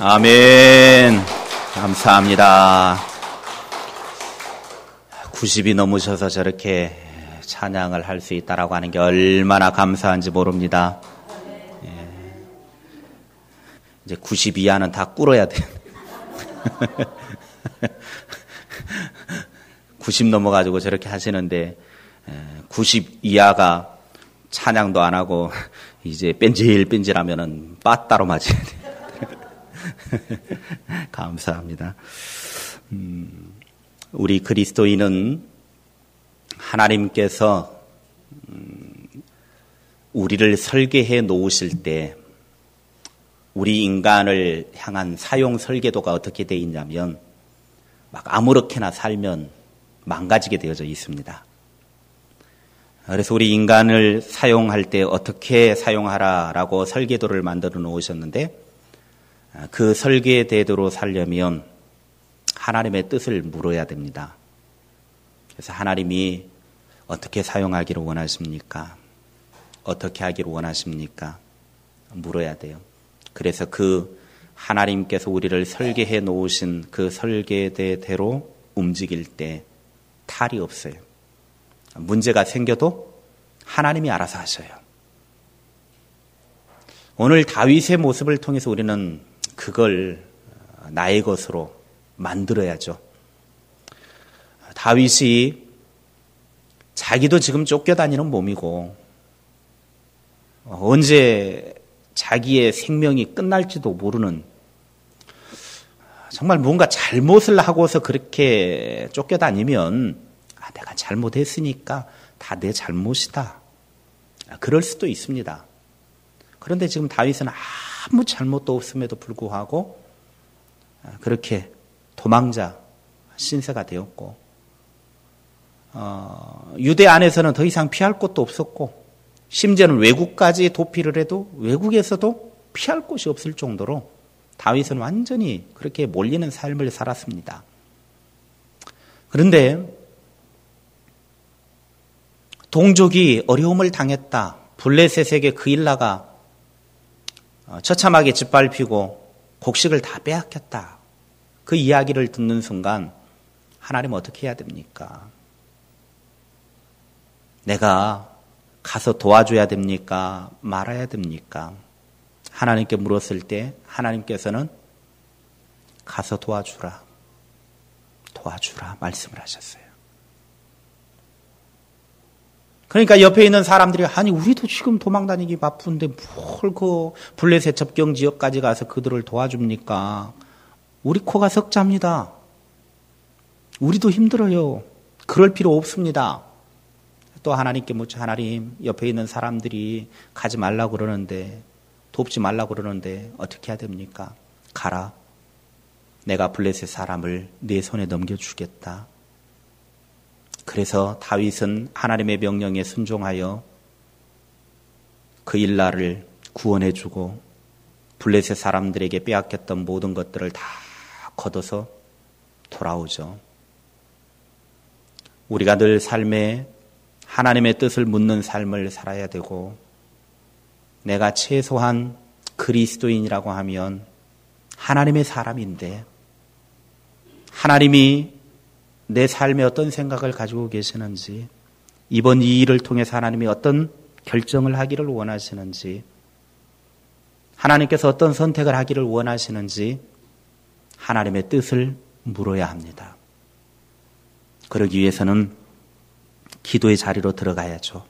아멘. 감사합니다. 90이 넘으셔서 저렇게 찬양을 할 수 있다라고 하는 게 얼마나 감사한지 모릅니다. 예. 이제 90 이하는 다 꿇어야 돼. 90 넘어가지고 저렇게 하시는데 90 이하가 찬양도 안 하고 이제 뺀질뺀질하면은 빠따로 맞아야 돼. 감사합니다. 음, 우리 그리스도인은 하나님께서 음, 우리를 설계해 놓으실 때 우리 인간을 향한 사용 설계도가 어떻게 되어 있냐면 막 아무렇게나 살면 망가지게 되어져 있습니다. 그래서 우리 인간을 사용할 때 어떻게 사용하라라고 설계도를 만들어 놓으셨는데 그 설계대로 살려면 하나님의 뜻을 물어야 됩니다. 그래서 하나님이 어떻게 사용하기를 원하십니까? 어떻게 하기를 원하십니까? 물어야 돼요. 그래서 그 하나님께서 우리를 설계해 놓으신 그 설계대대로 움직일 때 탈이 없어요. 문제가 생겨도 하나님이 알아서 하셔요. 오늘 다윗의 모습을 통해서 우리는 그걸 나의 것으로 만들어야죠. 다윗이 자기도 지금 쫓겨다니는 몸이고 언제 자기의 생명이 끝날지도 모르는 정말 뭔가 잘못을 하고서 그렇게 쫓겨다니면 아, 내가 잘못했으니까 다 내 잘못이다. 그럴 수도 있습니다. 그런데 지금 다윗은 아무 잘못도 없음에도 불구하고 그렇게 도망자 신세가 되었고 어, 유대 안에서는 더 이상 피할 곳도 없었고 심지어는 외국까지 도피를 해도 외국에서도 피할 곳이 없을 정도로 다윗은 완전히 그렇게 몰리는 삶을 살았습니다. 그런데 동족이 어려움을 당했다. 블레셋에게 그 일라가 어, 처참하게 짓밟히고 곡식을 다 빼앗겼다. 그 이야기를 듣는 순간 하나님 어떻게 해야 됩니까? 내가 가서 도와줘야 됩니까? 말아야 됩니까? 하나님께 물었을 때 하나님께서는 가서 도와주라. 도와주라 말씀을 하셨어요. 그러니까 옆에 있는 사람들이 아니 우리도 지금 도망 다니기 바쁜데 뭘그 블레셋 접경 지역까지 가서 그들을 도와줍니까? 우리 코가 석자입니다. 우리도 힘들어요. 그럴 필요 없습니다. 또 하나님께 묻죠. 하나님, 옆에 있는 사람들이 가지 말라고 그러는데, 돕지 말라고 그러는데, 어떻게 해야 됩니까? 가라. 내가 블레셋 사람을 네 손에 넘겨주겠다. 그래서 다윗은 하나님의 명령에 순종하여 그 일라를 구원해주고 블레셋 사람들에게 빼앗겼던 모든 것들을 다 걷어서 돌아오죠. 우리가 늘 삶에 하나님의 뜻을 묻는 삶을 살아야 되고 내가 최소한 그리스도인이라고 하면 하나님의 사람인데 하나님이 내 삶에 어떤 생각을 가지고 계시는지 이번 이 일을 통해서 하나님이 어떤 결정을 하기를 원하시는지 하나님께서 어떤 선택을 하기를 원하시는지 하나님의 뜻을 물어야 합니다. 그러기 위해서는 기도의 자리로 들어가야죠.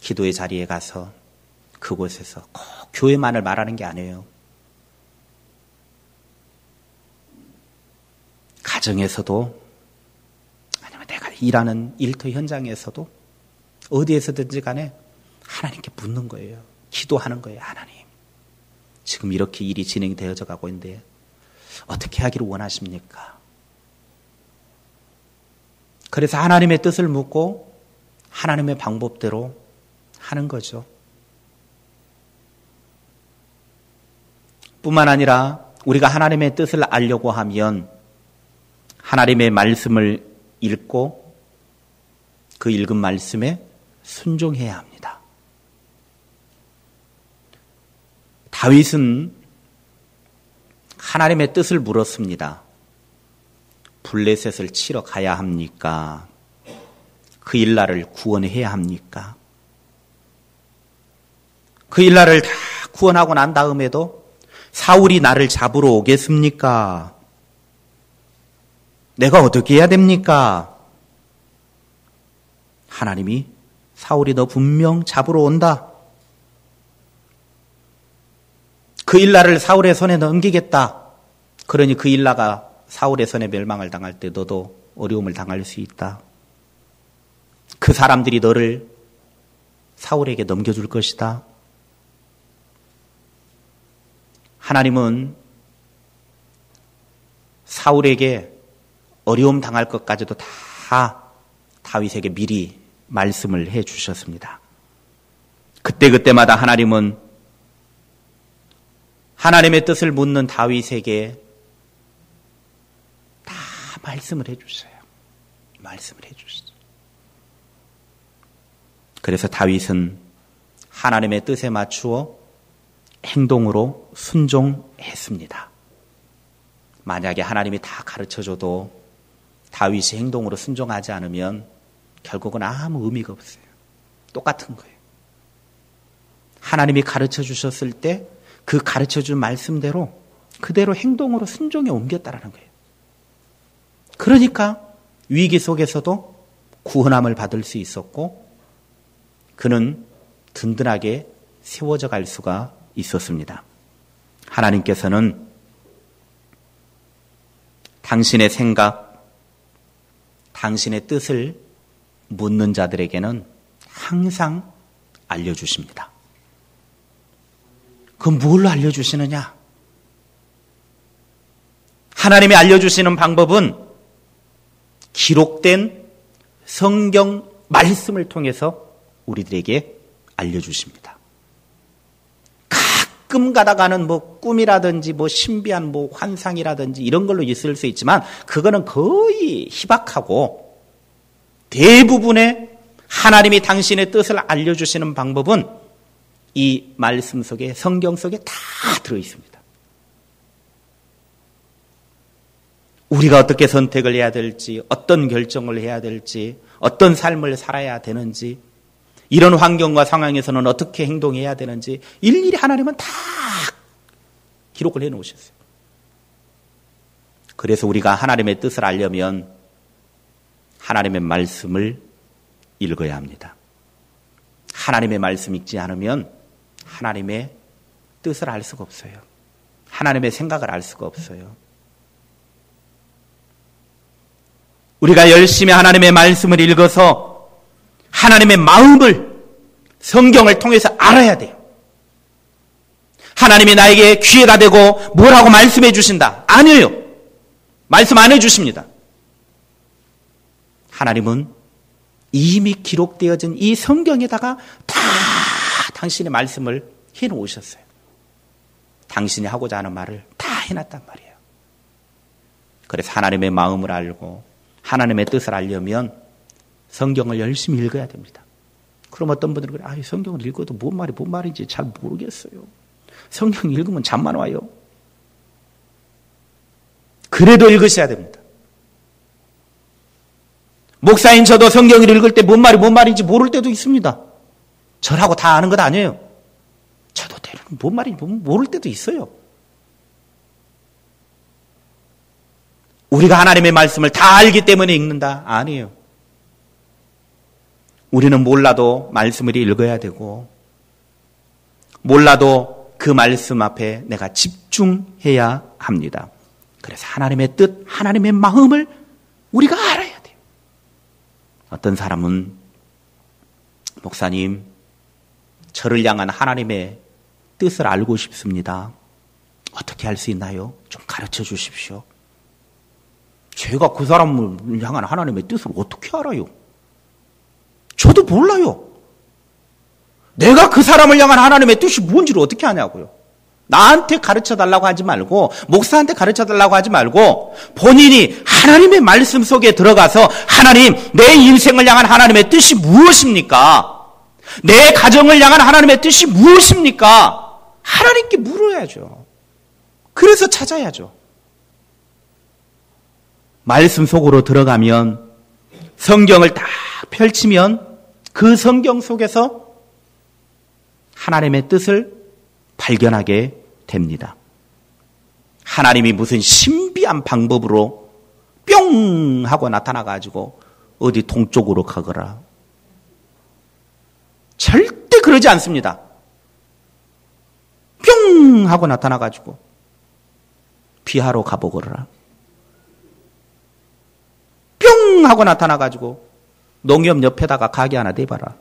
기도의 자리에 가서 그곳에서 꼭 교회만을 말하는 게 아니에요. 가정에서도 아니면 내가 일하는 일터 현장에서도 어디에서든지 간에 하나님께 묻는 거예요. 기도하는 거예요. 하나님. 지금 이렇게 일이 진행이 되어져 가고 있는데 어떻게 하기를 원하십니까? 그래서 하나님의 뜻을 묻고 하나님의 방법대로 하는 거죠. 뿐만 아니라 우리가 하나님의 뜻을 알려고 하면 하나님의 말씀을 읽고 그 읽은 말씀에 순종해야 합니다. 다윗은 하나님의 뜻을 물었습니다. 블레셋을 치러 가야 합니까? 그 일날을 구원해야 합니까? 그 일날을 다 구원하고 난 다음에도 사울이 나를 잡으러 오겠습니까? 내가 어떻게 해야 됩니까? 하나님이 사울이 너 분명 잡으러 온다. 그 일날을 사울의 손에 넘기겠다. 그러니 그 일라가 사울의 손에 멸망을 당할 때 너도 어려움을 당할 수 있다. 그 사람들이 너를 사울에게 넘겨줄 것이다. 하나님은 사울에게 어려움 당할 것까지도 다 다윗에게 미리 말씀을 해 주셨습니다. 그때그때마다 하나님은 하나님의 뜻을 묻는 다윗에게 다 말씀을 해 주셔요. 말씀을 해 주시죠. 그래서 다윗은 하나님의 뜻에 맞추어 행동으로 순종했습니다. 만약에 하나님이 다 가르쳐 줘도 다윗이 행동으로 순종하지 않으면 결국은 아무 의미가 없어요. 똑같은 거예요. 하나님이 가르쳐 주셨을 때 그 가르쳐 준 말씀대로 그대로 행동으로 순종에 옮겼다라는 거예요. 그러니까 위기 속에서도 구원함을 받을 수 있었고 그는 든든하게 세워져 갈 수가 있었습니다. 하나님께서는 당신의 생각, 당신의 뜻을 묻는 자들에게는 항상 알려주십니다. 그뭘 알려주시느냐? 하나님이 알려주시는 방법은 기록된 성경 말씀을 통해서 우리들에게 알려주십니다. 가끔 가다가는 뭐 꿈이라든지 뭐 신비한 뭐 환상이라든지 이런 걸로 있을 수 있지만 그거는 거의 희박하고 대부분의 하나님이 당신의 뜻을 알려주시는 방법은 이 말씀 속에, 성경 속에 다 들어 있습니다. 우리가 어떻게 선택을 해야 될지, 어떤 결정을 해야 될지, 어떤 삶을 살아야 되는지, 이런 환경과 상황에서는 어떻게 행동해야 되는지, 일일이 하나님은 다 기록을 해 놓으셨어요. 그래서 우리가 하나님의 뜻을 알려면 하나님의 말씀을 읽어야 합니다. 하나님의 말씀 읽지 않으면 하나님의 뜻을 알 수가 없어요. 하나님의 생각을 알 수가 없어요. 우리가 열심히 하나님의 말씀을 읽어서 하나님의 마음을 성경을 통해서 알아야 돼요. 하나님이 나에게 기회가 되고 뭐라고 말씀해 주신다. 아니에요. 말씀 안 해 주십니다. 하나님은 이미 기록되어진 이 성경에다가 다 당신의 말씀을 해 놓으셨어요. 당신이 하고자 하는 말을 다 해놨단 말이에요. 그래서 하나님의 마음을 알고 하나님의 뜻을 알려면 성경을 열심히 읽어야 됩니다. 그럼 어떤 분들은 그래, 아, 성경을 읽어도 뭔 말이 뭔 말인지 잘 모르겠어요. 성경 읽으면 잠만 와요. 그래도 읽으셔야 됩니다. 목사인 저도 성경을 읽을 때 뭔 말이 뭔 말인지 모를 때도 있습니다. 저라고 다 아는 것 아니에요. 저도 때로는 뭔 말인지 모를 때도 있어요. 우리가 하나님의 말씀을 다 알기 때문에 읽는다? 아니에요. 우리는 몰라도 말씀을 읽어야 되고, 몰라도 그 말씀 앞에 내가 집중해야 합니다. 그래서 하나님의 뜻, 하나님의 마음을 우리가 알아야 어떤 사람은 목사님, 저를 향한 하나님의 뜻을 알고 싶습니다. 어떻게 할 수 있나요? 좀 가르쳐 주십시오. 제가 그 사람을 향한 하나님의 뜻을 어떻게 알아요? 저도 몰라요. 내가 그 사람을 향한 하나님의 뜻이 뭔지를 어떻게 아냐고요. 나한테 가르쳐 달라고 하지 말고 목사한테 가르쳐 달라고 하지 말고 본인이 하나님의 말씀 속에 들어가서 하나님 내 인생을 향한 하나님의 뜻이 무엇입니까? 내 가정을 향한 하나님의 뜻이 무엇입니까? 하나님께 물어야죠. 그래서 찾아야죠. 말씀 속으로 들어가면 성경을 딱 펼치면 그 성경 속에서 하나님의 뜻을 발견하게 됩니다. 하나님이 무슨 신비한 방법으로 뿅 하고 나타나가지고 어디 동쪽으로 가거라. 절대 그러지 않습니다. 뿅 하고 나타나가지고 비하로 가보거라. 뿅 하고 나타나가지고 농협 옆에다가 가게 하나 내봐라.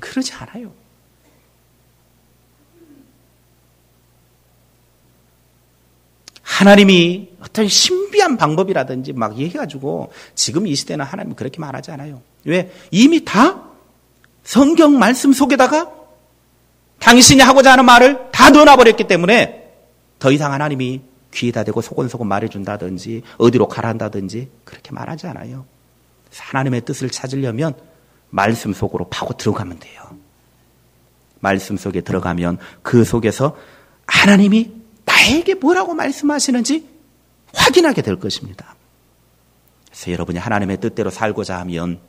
그러지 않아요. 하나님이 어떤 신비한 방법이라든지 막 얘기해가지고 지금 이 시대는 하나님 그렇게 말하지 않아요. 왜? 이미 다 성경 말씀 속에다가 당신이 하고자 하는 말을 다 넣어놔버렸기 때문에 더 이상 하나님이 귀에다 대고 소곤소곤 말해준다든지 어디로 가란다든지 그렇게 말하지 않아요. 하나님의 뜻을 찾으려면 말씀 속으로 파고 들어가면 돼요. 말씀 속에 들어가면 그 속에서 하나님이 나에게 뭐라고 말씀하시는지 확인하게 될 것입니다. 그래서 여러분이 하나님의 뜻대로 살고자 하면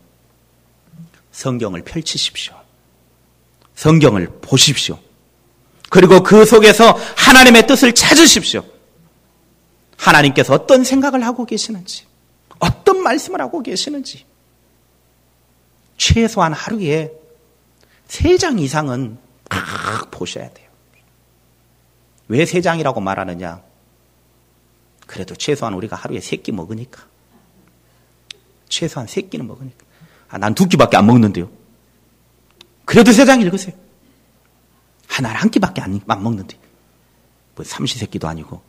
성경을 펼치십시오. 성경을 보십시오. 그리고 그 속에서 하나님의 뜻을 찾으십시오. 하나님께서 어떤 생각을 하고 계시는지, 어떤 말씀을 하고 계시는지, 최소한 하루에 세 장 이상은 막 보셔야 돼요. 왜 세 장이라고 말하느냐? 그래도 최소한 우리가 하루에 세 끼 먹으니까. 최소한 세 끼는 먹으니까. 아, 난 두 끼밖에 안 먹는데요. 그래도 세 장 읽으세요. 하나를 한 끼밖에 안, 안 먹는데. 뭐 삼시세끼도 아니고.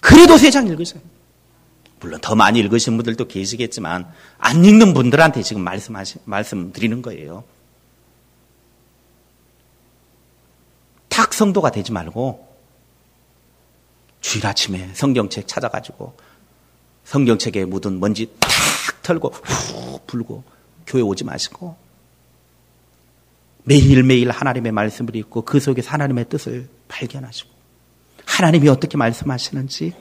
그래도 세 장 읽으세요. 물론 더 많이 읽으신 분들도 계시겠지만 안 읽는 분들한테 지금 말씀하시 말씀드리는 거예요. 탁 성도가 되지 말고 주일 아침에 성경책 찾아가지고 성경책에 묻은 먼지 탁 털고 후 불고 교회 오지 마시고 매일매일 하나님의 말씀을 읽고 그 속에서 하나님의 뜻을 발견하시고 하나님이 어떻게 말씀하시는지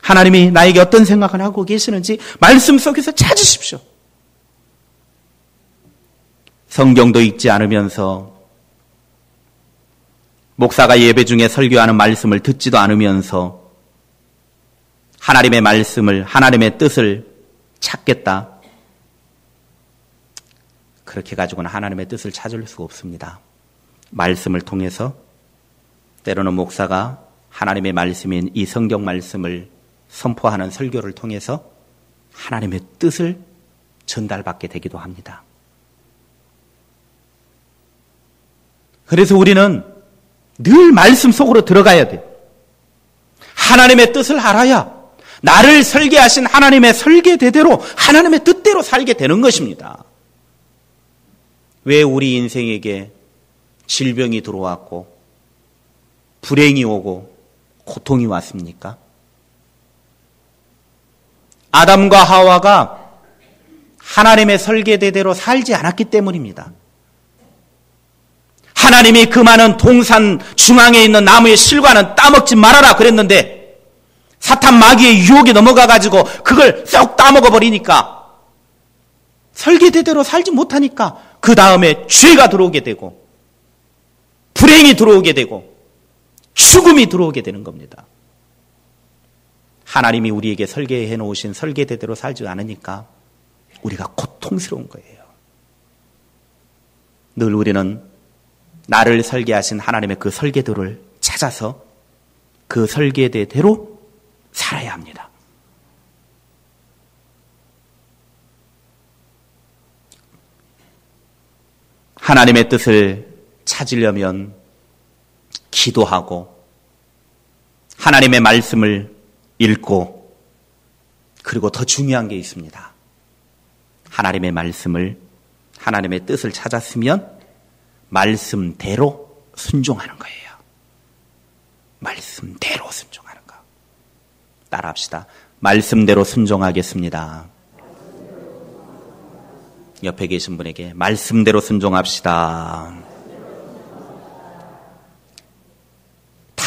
하나님이 나에게 어떤 생각을 하고 계시는지 말씀 속에서 찾으십시오. 성경도 읽지 않으면서 목사가 예배 중에 설교하는 말씀을 듣지도 않으면서 하나님의 말씀을, 하나님의 뜻을 찾겠다. 그렇게 가지고는 하나님의 뜻을 찾을 수가 없습니다. 말씀을 통해서 때로는 목사가 하나님의 말씀인 이 성경 말씀을 선포하는 설교를 통해서 하나님의 뜻을 전달받게 되기도 합니다. 그래서 우리는 늘 말씀 속으로 들어가야 돼. 하나님의 뜻을 알아야 나를 설계하신 하나님의 설계대대로 하나님의 뜻대로 살게 되는 것입니다. 왜 우리 인생에게 질병이 들어왔고 불행이 오고 고통이 왔습니까? 아담과 하와가 하나님의 설계대대로 살지 않았기 때문입니다. 하나님이 그 많은 동산 중앙에 있는 나무의 실과는 따먹지 말아라 그랬는데 사탄 마귀의 유혹에 넘어가 가지고 그걸 쏙 따먹어 버리니까 설계대대로 살지 못하니까 그 다음에 죄가 들어오게 되고 불행이 들어오게 되고 죽음이 들어오게 되는 겁니다. 하나님이 우리에게 설계해 놓으신 설계대대로 살지 않으니까 우리가 고통스러운 거예요. 늘 우리는 나를 설계하신 하나님의 그 설계도를 찾아서 그 설계대대로 살아야 합니다. 하나님의 뜻을 찾으려면 기도하고 하나님의 말씀을 읽고 그리고 더 중요한 게 있습니다. 하나님의 말씀을 하나님의 뜻을 찾았으면 말씀대로 순종하는 거예요. 말씀대로 순종하는 거. 따라합시다. 말씀대로 순종하겠습니다. 옆에 계신 분에게 말씀대로 순종합시다.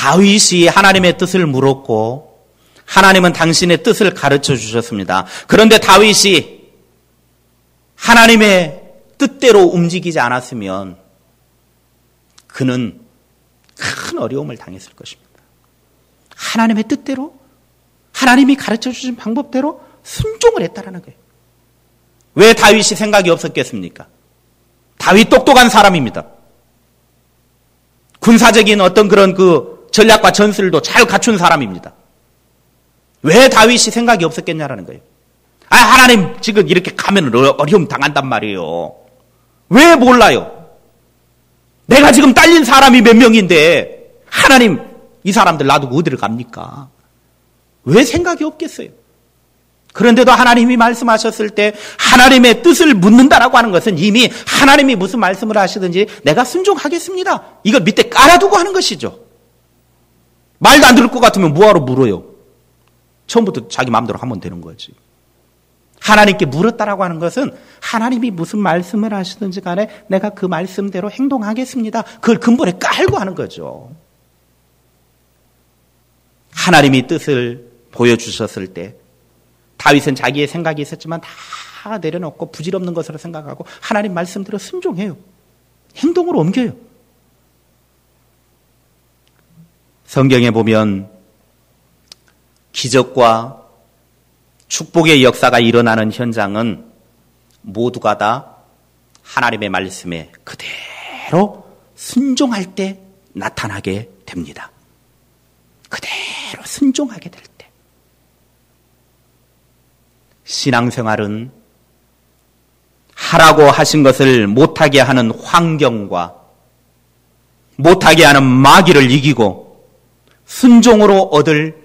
다윗이 하나님의 뜻을 물었고 하나님은 당신의 뜻을 가르쳐 주셨습니다. 그런데 다윗이 하나님의 뜻대로 움직이지 않았으면 그는 큰 어려움을 당했을 것입니다. 하나님의 뜻대로 하나님이 가르쳐 주신 방법대로 순종을 했다라는 거예요. 왜 다윗이 생각이 없었겠습니까? 다윗 똑똑한 사람입니다. 군사적인 어떤 그런 그 전략과 전술도 잘 갖춘 사람입니다. 왜 다윗이 생각이 없었겠냐라는 거예요. 아, 하나님 지금 이렇게 가면 어려움 당한단 말이에요. 왜 몰라요? 내가 지금 딸린 사람이 몇 명인데 하나님 이 사람들 놔두고 어디를 갑니까? 왜 생각이 없겠어요? 그런데도 하나님이 말씀하셨을 때 하나님의 뜻을 묻는다라고 하는 것은 이미 하나님이 무슨 말씀을 하시든지 내가 순종하겠습니다. 이걸 밑에 깔아두고 하는 것이죠. 말도 안 들을 것 같으면 뭐하러 물어요? 처음부터 자기 마음대로 하면 되는 거지. 하나님께 물었다라고 하는 것은 하나님이 무슨 말씀을 하시든지 간에 내가 그 말씀대로 행동하겠습니다. 그걸 근본에 깔고 하는 거죠. 하나님이 뜻을 보여주셨을 때 다윗은 자기의 생각이 있었지만 다 내려놓고 부질없는 것으로 생각하고 하나님 말씀대로 순종해요. 행동으로 옮겨요. 성경에 보면 기적과 축복의 역사가 일어나는 현장은 모두가 다 하나님의 말씀에 그대로 순종할 때 나타나게 됩니다. 그대로 순종하게 될 때. 신앙생활은 하라고 하신 것을 못하게 하는 환경과 못하게 하는 마귀를 이기고 순종으로 얻을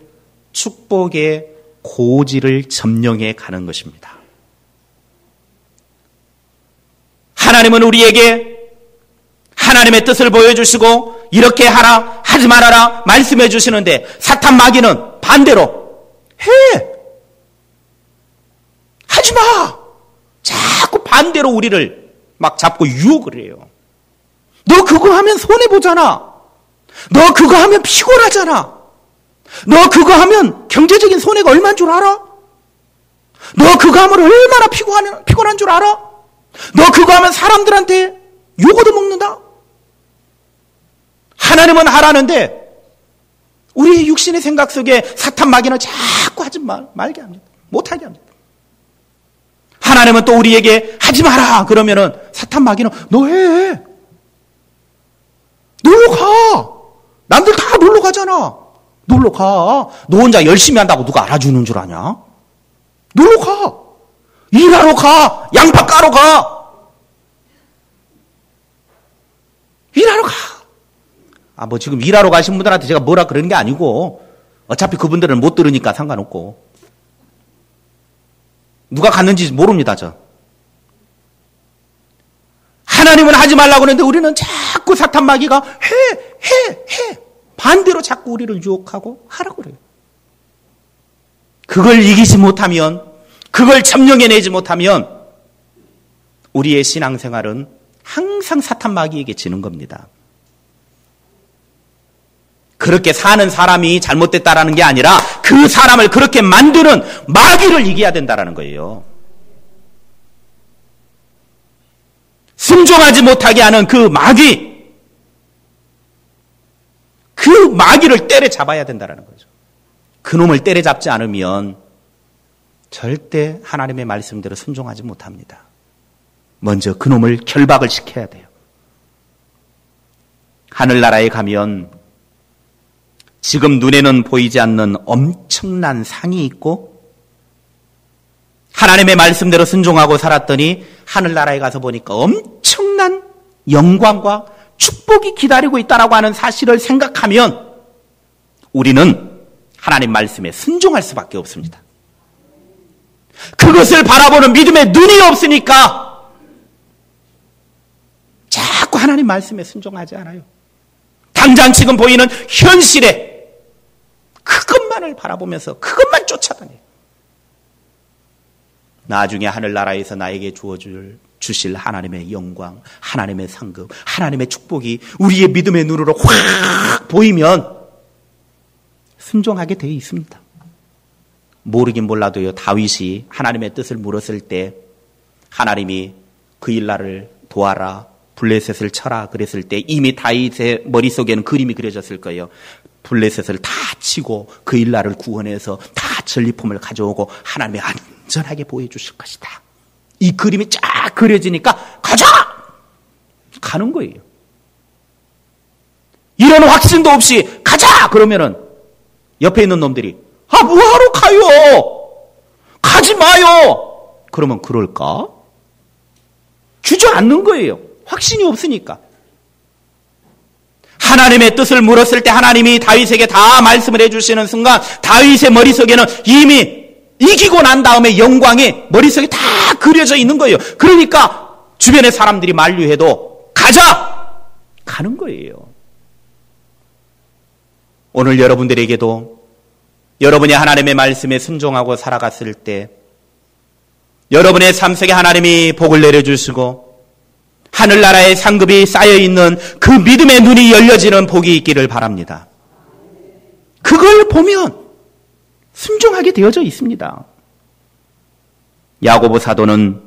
축복의 고지를 점령해 가는 것입니다. 하나님은 우리에게 하나님의 뜻을 보여주시고 이렇게 하라 하지 말아라 말씀해 주시는데 사탄 마귀는 반대로 해 하지 마 자꾸 반대로 우리를 막 잡고 유혹을 해요. 너 그거 하면 손해 보잖아. 너 그거 하면 피곤하잖아. 너 그거 하면 경제적인 손해가 얼마인 줄 알아? 너 그거 하면 얼마나 피곤한, 피곤한 줄 알아? 너 그거 하면 사람들한테 욕어도 먹는다? 하나님은 하라는데 우리의 육신의 생각 속에 사탄 마귀는 자꾸 하지 말, 말게 합니다. 못하게 합니다. 하나님은 또 우리에게 하지 마라 그러면은 사탄 마귀는 너 해. 놀러 가. 남들 다 놀러 가잖아. 놀러 가. 너 혼자 열심히 한다고 누가 알아주는 줄 아냐? 놀러 가. 일하러 가. 양파 까러 가. 일하러 가. 아, 뭐 지금 일하러 가신 분들한테 제가 뭐라 그러는 게 아니고 어차피 그분들은 못 들으니까 상관없고. 누가 갔는지 모릅니다, 저. 하나님은 하지 말라고 하는데 우리는 자꾸 사탄 마귀가 해, 해, 해. 반대로 자꾸 우리를 유혹하고 하라고 그래요. 그걸 이기지 못하면, 그걸 점령해내지 못하면, 우리의 신앙생활은 항상 사탄 마귀에게 지는 겁니다. 그렇게 사는 사람이 잘못됐다라는 게 아니라 그 사람을 그렇게 만드는 마귀를 이겨야 된다라는 거예요. 순종하지 못하게 하는 그 마귀, 그 마귀를 때려잡아야 된다는 거죠. 그 놈을 때려잡지 않으면 절대 하나님의 말씀대로 순종하지 못합니다. 먼저 그 놈을 결박을 시켜야 돼요. 하늘나라에 가면 지금 눈에는 보이지 않는 엄청난 상이 있고 하나님의 말씀대로 순종하고 살았더니 하늘나라에 가서 보니까 엄청난 영광과 축복이 기다리고 있다라고 하는 사실을 생각하면 우리는 하나님 말씀에 순종할 수밖에 없습니다. 그것을 바라보는 믿음의 눈이 없으니까 자꾸 하나님 말씀에 순종하지 않아요. 당장 지금 보이는 현실에 그것만을 바라보면서 그것만 쫓아다녀요. 나중에 하늘나라에서 나에게 주어줄 주실 하나님의 영광, 하나님의 상급, 하나님의 축복이 우리의 믿음의 눈으로 확 보이면 순종하게 되어 있습니다. 모르긴 몰라도요, 다윗이 하나님의 뜻을 물었을 때 하나님이 그 일날을 도와라, 블레셋을 쳐라 그랬을 때 이미 다윗의 머릿속에는 그림이 그려졌을 거예요. 블레셋을 다 치고 그 일날을 구원해서 다 전리품을 가져오고 하나님이 안 전하게 보여주실 것이다. 이 그림이 쫙 그려지니까 가자! 가는 거예요. 이런 확신도 없이 가자! 그러면은 옆에 있는 놈들이 아, 뭐하러 가요? 가지 마요! 그러면 그럴까? 주저앉는 거예요. 확신이 없으니까. 하나님의 뜻을 물었을 때 하나님이 다윗에게 다 말씀을 해주시는 순간 다윗의 머릿속에는 이미 이기고 난 다음에 영광이 머릿속에 다 그려져 있는 거예요. 그러니까 주변의 사람들이 만류해도 가자! 가는 거예요. 오늘 여러분들에게도 여러분이 하나님의 말씀에 순종하고 살아갔을 때 여러분의 삶 속에 하나님이 복을 내려주시고 하늘나라의 상급이 쌓여 있는 그 믿음의 눈이 열려지는 복이 있기를 바랍니다. 그걸 보면 순종하게 되어져 있습니다. 야고보 사도는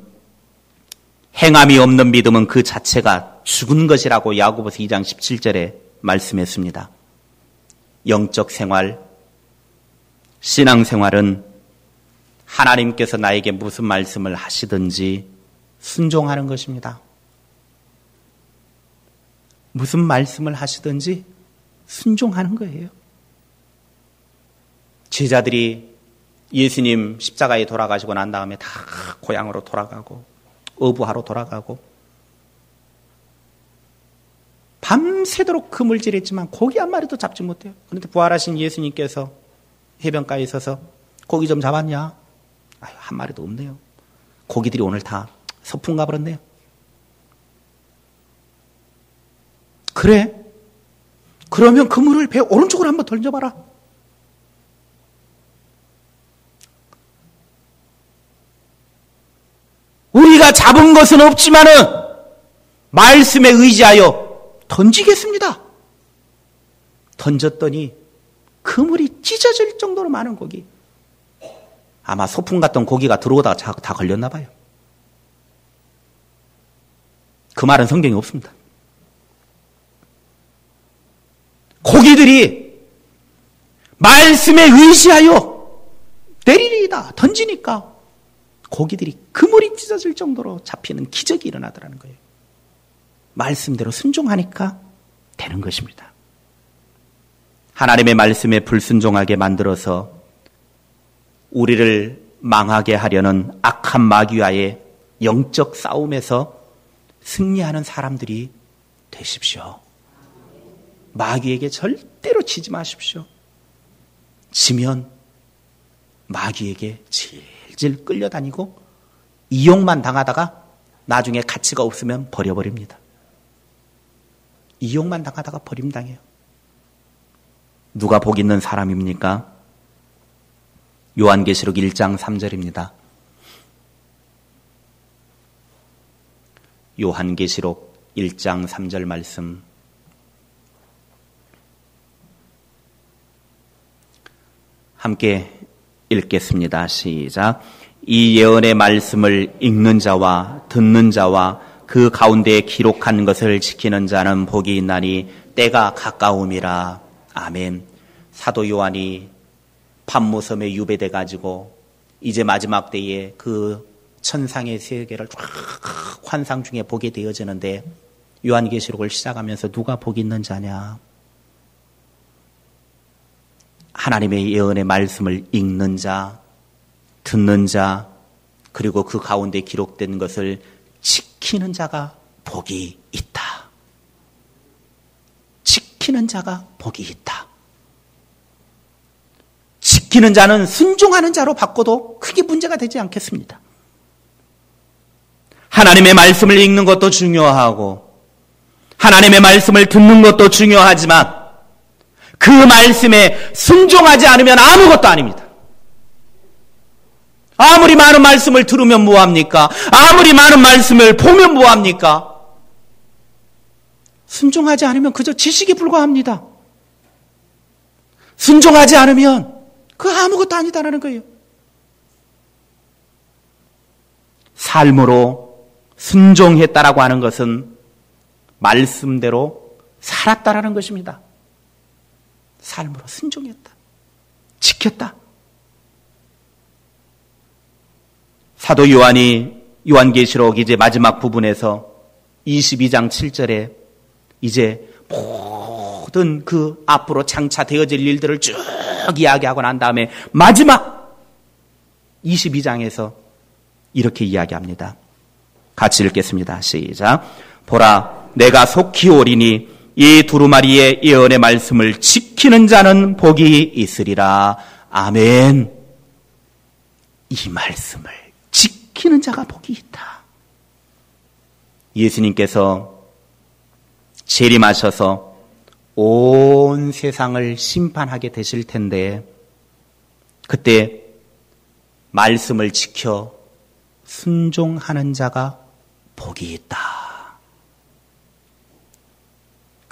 행함이 없는 믿음은 그 자체가 죽은 것이라고 야고보서 2장 17절에 말씀했습니다. 영적 생활, 신앙 생활은 하나님께서 나에게 무슨 말씀을 하시든지 순종하는 것입니다. 무슨 말씀을 하시든지 순종하는 거예요. 제자들이 예수님 십자가에 돌아가시고 난 다음에 다 고향으로 돌아가고 어부하러 돌아가고 밤새도록 그물질했지만 고기 한 마리도 잡지 못해요. 그런데 부활하신 예수님께서 해변가에 있어서 고기 좀 잡았냐? 아유, 한 마리도 없네요. 고기들이 오늘 다 서풍 가버렸네요. 그래? 그러면 그물을 배 오른쪽으로 한번 던져봐라. 우리가 잡은 것은 없지만은 말씀에 의지하여 던지겠습니다. 던졌더니 그물이 찢어질 정도로 많은 고기. 아마 소풍 갔던 고기가 들어오다가 다 걸렸나 봐요. 그 말은 성경에 없습니다. 고기들이 말씀에 의지하여 내리리이다 던지니까 고기들이 그물이 찢어질 정도로 잡히는 기적이 일어나더라는 거예요. 말씀대로 순종하니까 되는 것입니다. 하나님의 말씀에 불순종하게 만들어서 우리를 망하게 하려는 악한 마귀와의 영적 싸움에서 승리하는 사람들이 되십시오. 마귀에게 절대로 지지 마십시오. 지면 마귀에게 질질 끌려다니고 이용만 당하다가 나중에 가치가 없으면 버려버립니다. 이용만 당하다가 버림당해요. 누가 복 있는 사람입니까? 요한계시록 1장 3절입니다. 요한계시록 1장 3절 말씀 함께 읽겠습니다. 시작. 이 예언의 말씀을 읽는 자와 듣는 자와 그 가운데 기록한 것을 지키는 자는 복이 있나니 때가 가까움이라. 아멘. 사도 요한이 판무섬에 유배돼 가지고 이제 마지막 때에 그 천상의 세계를 쫙 환상 중에 보게 되어지는데 요한계시록을 시작하면서 누가 복 있는 자냐? 하나님의 예언의 말씀을 읽는 자, 듣는 자, 그리고 그 가운데 기록된 것을 지키는 자가 복이 있다. 지키는 자가 복이 있다. 지키는 자는 순종하는 자로 바꿔도 크게 문제가 되지 않겠습니다. 하나님의 말씀을 읽는 것도 중요하고, 하나님의 말씀을 듣는 것도 중요하지만, 그 말씀에 순종하지 않으면 아무것도 아닙니다. 아무리 많은 말씀을 들으면 뭐합니까? 아무리 많은 말씀을 보면 뭐합니까? 순종하지 않으면 그저 지식이 불과합니다. 순종하지 않으면 그 아무것도 아니다라는 거예요. 삶으로 순종했다라고 하는 것은 말씀대로 살았다라는 것입니다. 삶으로 순종했다. 지켰다. 사도 요한이 요한계시록 이제 마지막 부분에서 22장 7절에 이제 모든 그 앞으로 장차 되어질 일들을 쭉 이야기하고 난 다음에 마지막 22장에서 이렇게 이야기합니다. 같이 읽겠습니다. 시작. 보라, 내가 속히 오리니 이 두루마리의 예언의 말씀을 지키는 자는 복이 있으리라. 아멘. 이 말씀을 지키는 자가 복이 있다. 예수님께서 재림하셔서 온 세상을 심판하게 되실 텐데 그때 말씀을 지켜 순종하는 자가 복이 있다.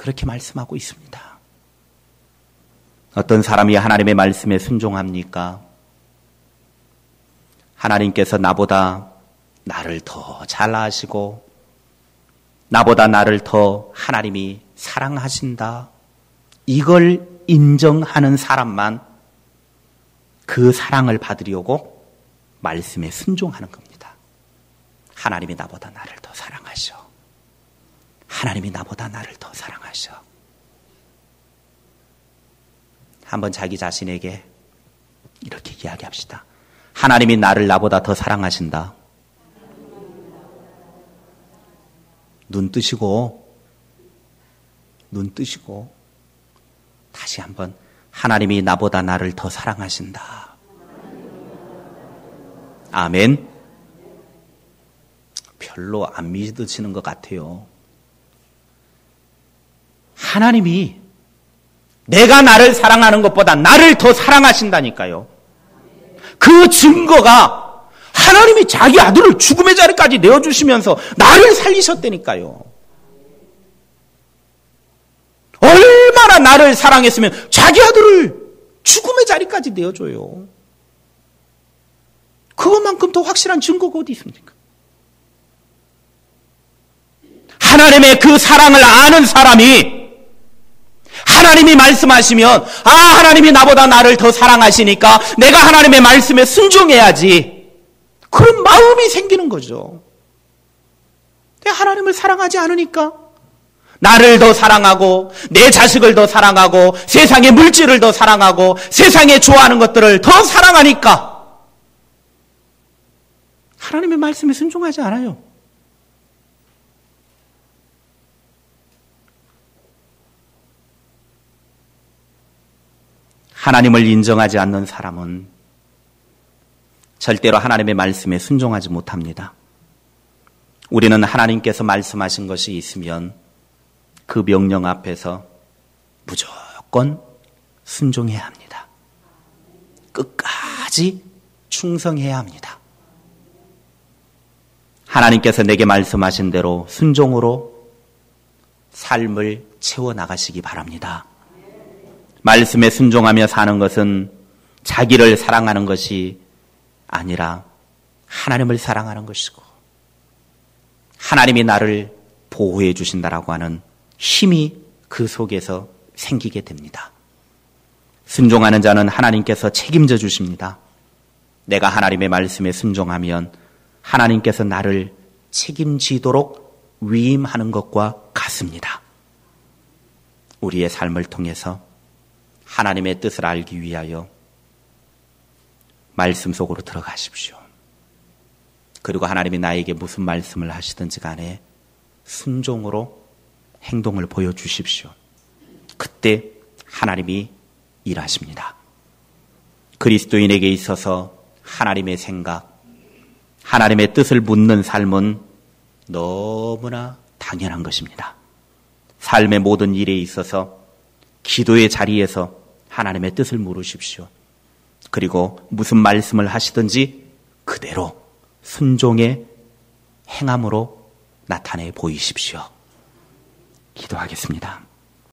그렇게 말씀하고 있습니다. 어떤 사람이 하나님의 말씀에 순종합니까? 하나님께서 나보다 나를 더 잘 아시고 나보다 나를 더 하나님이 사랑하신다. 이걸 인정하는 사람만 그 사랑을 받으려고 말씀에 순종하는 겁니다. 하나님이 나보다 나를 더 사랑하셔. 하나님이 나보다 나를 더 사랑하셔. 한번 자기 자신에게 이렇게 이야기합시다. 하나님이 나를 나보다 더 사랑하신다. 눈 뜨시고, 눈 뜨시고, 다시 한번 하나님이 나보다 나를 더 사랑하신다. 아멘. 별로 안 믿으시는 것 같아요. 하나님이 내가 나를 사랑하는 것보다 나를 더 사랑하신다니까요. 그 증거가 하나님이 자기 아들을 죽음의 자리까지 내어주시면서 나를 살리셨다니까요. 얼마나 나를 사랑했으면 자기 아들을 죽음의 자리까지 내어줘요. 그것만큼 더 확실한 증거가 어디 있습니까? 하나님의 그 사랑을 아는 사람이 하나님이 말씀하시면 아 하나님이 나보다 나를 더 사랑하시니까 내가 하나님의 말씀에 순종해야지 그런 마음이 생기는 거죠. 하나님을 사랑하지 않으니까 나를 더 사랑하고 내 자식을 더 사랑하고 세상의 물질을 더 사랑하고 세상에 좋아하는 것들을 더 사랑하니까 하나님의 말씀에 순종하지 않아요. 하나님을 인정하지 않는 사람은 절대로 하나님의 말씀에 순종하지 못합니다. 우리는 하나님께서 말씀하신 것이 있으면 그 명령 앞에서 무조건 순종해야 합니다. 끝까지 충성해야 합니다. 하나님께서 내게 말씀하신 대로 순종으로 삶을 채워 나가시기 바랍니다. 말씀에 순종하며 사는 것은 자기를 사랑하는 것이 아니라 하나님을 사랑하는 것이고 하나님이 나를 보호해 주신다라고 하는 힘이 그 속에서 생기게 됩니다. 순종하는 자는 하나님께서 책임져 주십니다. 내가 하나님의 말씀에 순종하면 하나님께서 나를 책임지도록 위임하는 것과 같습니다. 우리의 삶을 통해서 하나님의 뜻을 알기 위하여 말씀 속으로 들어가십시오. 그리고 하나님이 나에게 무슨 말씀을 하시든지 간에 순종으로 행동을 보여주십시오. 그때 하나님이 일하십니다. 그리스도인에게 있어서 하나님의 생각, 하나님의 뜻을 묻는 삶은 너무나 당연한 것입니다. 삶의 모든 일에 있어서 기도의 자리에서 하나님의 뜻을 물으십시오. 그리고 무슨 말씀을 하시든지 그대로 순종의 행함으로 나타내 보이십시오. 기도하겠습니다.